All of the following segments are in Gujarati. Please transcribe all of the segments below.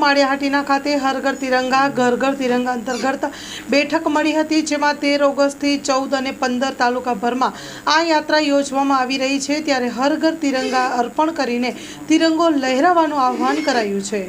માળિયાહાટીના ખાતે હર ઘર તિરંગા ઘર ઘર તિરંગા અંતર્ગત બેઠક મળી હતી, જેમાં તેર ઓગસ્ટથી ચૌદ અને પંદર તાલુકાભરમાં આ યાત્રા યોજવામાં આવી રહી છે. ત્યારે હર ઘર તિરંગા અર્પણ કરીને તિરંગો લહેરાવવાનું આહ્વાન કરાયું છે.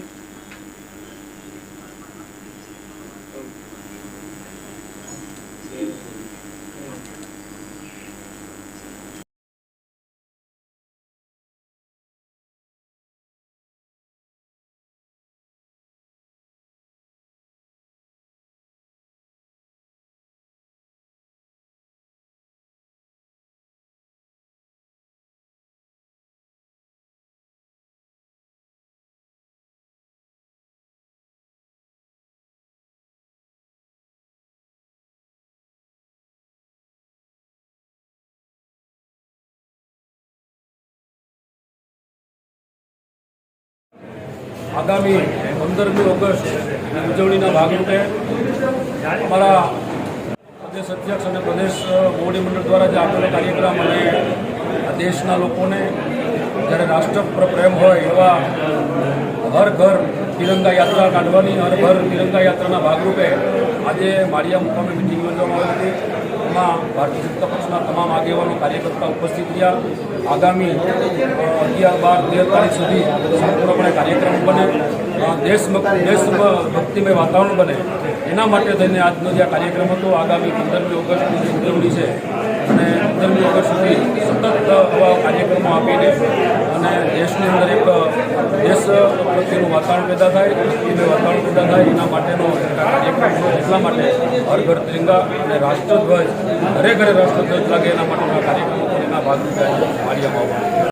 આગામી પંદરમી ઓગસ્ટ ઉજવણીના ભાગરૂપે અમારા પ્રદેશ અધ્યક્ષ અને પ્રદેશ મોવડી મંડળ દ્વારા જે આપેલો કાર્યક્રમ અને દેશના લોકોને જ્યારે રાષ્ટ્ર પર પ્રેમ હોય એવા હર ઘર તિરંગા યાત્રા કાઢવાની હર ઘર તિરંગા યાત્રાના ભાગરૂપે આજે માળિયા મુકામે મિટિંગ યોજવામાં આવી હતી. એમાં ભારતીય જનતા પક્ષના તમામ આગેવાનો, કાર્યકર્તા ઉપસ્થિત રહ્યા. આગામી અગિયાર, બાર, તેર તારીખ સુધી સંપૂર્ણપણે કાર્યક્રમ બને. દેશ દેશ ભક્તિમય વાતાવરણ બને. એના માટે થઈને આજનો જે કાર્યક્રમ હતો, આગામી પંદરમી ઓગસ્ટની જે ઉજવણી છે. અને પંદરમી ઓગસ્ટ સુધી સતત આવા કાર્યક્રમો આપીને અને દેશની અંદર એક દેશ પ્રત્યેનું વાતાવરણ પેદા થાય એ વાતાવરણ પેદા થાય, એના માટેનો કાર્યક્રમ એટલા માટે હર ઘર તિરંગા અને રાષ્ટ્રધ્વજ, ઘરે ઘરે રાષ્ટ્રધ્વજ લાગે એના માટેનો કાર્યક્રમો, એના ભાગરૂપે માળિયામાં આવવાનું